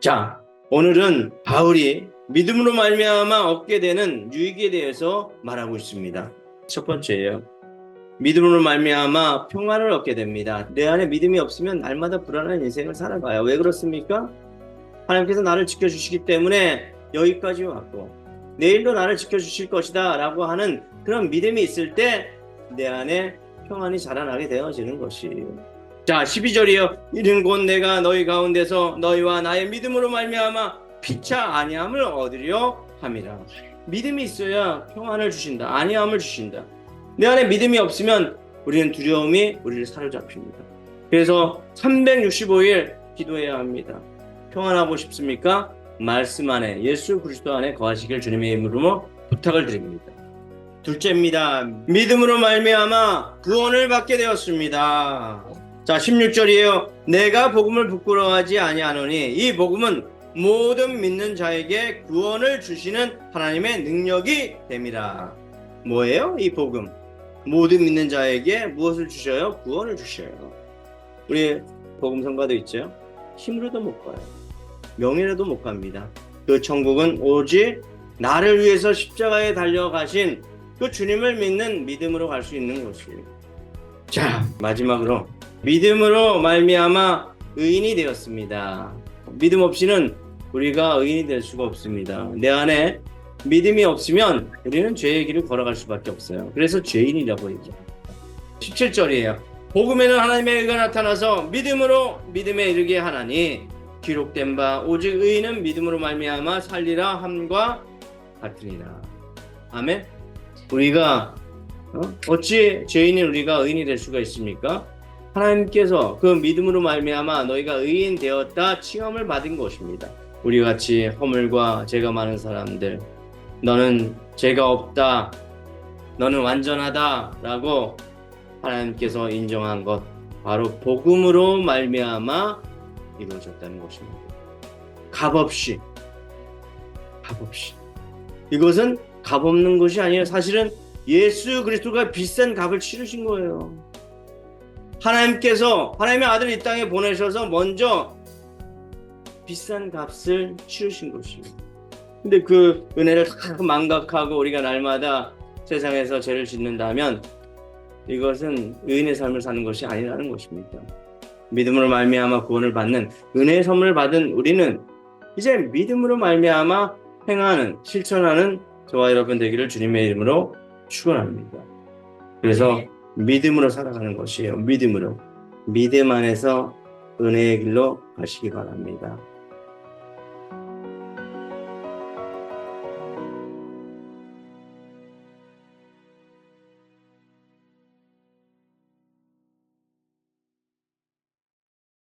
자, 오늘은 바울이 믿음으로 말미암아 얻게 되는 유익에 대해서 말하고 있습니다. 첫 번째예요. 믿음으로 말미암아 평안을 얻게 됩니다. 내 안에 믿음이 없으면 날마다 불안한 인생을 살아가요. 왜 그렇습니까? 하나님께서 나를 지켜주시기 때문에 여기까지 왔고 내일도 나를 지켜주실 것이다 라고 하는 그런 믿음이 있을 때 내 안에 평안이 자라나게 되어지는 것이에요. 자 12절이요. 이는 곧 내가 너희 가운데서 너희와 나의 믿음으로 말미암아 피차 아니함을 얻으려 함이라. 믿음이 있어야 평안을 주신다. 아니함을 주신다. 내 안에 믿음이 없으면 우리는 두려움이 우리를 사로잡힙니다. 그래서 365일 기도해야 합니다. 평안하고 싶습니까? 말씀 안에 예수 그리스도 안에 거하시길 주님의 이름으로 부탁을 드립니다. 둘째입니다. 믿음으로 말미암아 구원을 받게 되었습니다. 자, 16절이에요. 내가 복음을 부끄러워하지 아니하노니 이 복음은 모든 믿는 자에게 구원을 주시는 하나님의 능력이 됨이라. 뭐예요? 이 복음. 모든 믿는 자에게 무엇을 주셔요? 구원을 주셔요. 우리 복음 성가도 있죠. 힘으로도 못 가요. 명예로도 못 갑니다. 그 천국은 오직 나를 위해서 십자가에 달려가신 그 주님을 믿는 믿음으로 갈 수 있는 것이에요. 자, 마지막으로 믿음으로 말미암아 의인이 되었습니다. 믿음 없이는 우리가 의인이 될 수가 없습니다. 내 안에 믿음이 없으면 우리는 죄의 길을 걸어갈 수밖에 없어요. 그래서 죄인이라고 얘기합니다. 17절이에요. 복음에는 하나님의 의가 나타나서 믿음으로 믿음에 이르게 하나니 기록된 바 오직 의인은 믿음으로 말미암아 살리라 함과 같으니라. 아멘. 우리가 어? 어찌 죄인인 우리가 의인이 될 수가 있습니까? 하나님께서 그 믿음으로 말미암아 너희가 의인 되었다 칭함을 받은 것입니다. 우리 같이 허물과 죄가 많은 사람들, 너는 죄가 없다, 너는 완전하다라고 하나님께서 인정한 것 바로 복음으로 말미암아 이루어졌다는 것입니다. 값 없이, 값 없이. 이것은 값 없는 것이 아니에요. 사실은 예수 그리스도가 비싼 값을 치르신 거예요. 하나님께서 하나님의 아들을 이 땅에 보내셔서 먼저 비싼 값을 치르신 것이에요. 근데 그 은혜를 다 망각하고 우리가 날마다 세상에서 죄를 짓는다면 이것은 의인의 삶을 사는 것이 아니라는 것입니다. 믿음으로 말미암아 구원을 받는 은혜의 선물을 받은 우리는 이제 믿음으로 말미암아 행하는 실천하는 저와 여러분 되기를 주님의 이름으로 축원합니다. 그래서 믿음으로 살아가는 것이에요. 믿음으로 믿음 안에서 은혜의 길로 가시기 바랍니다.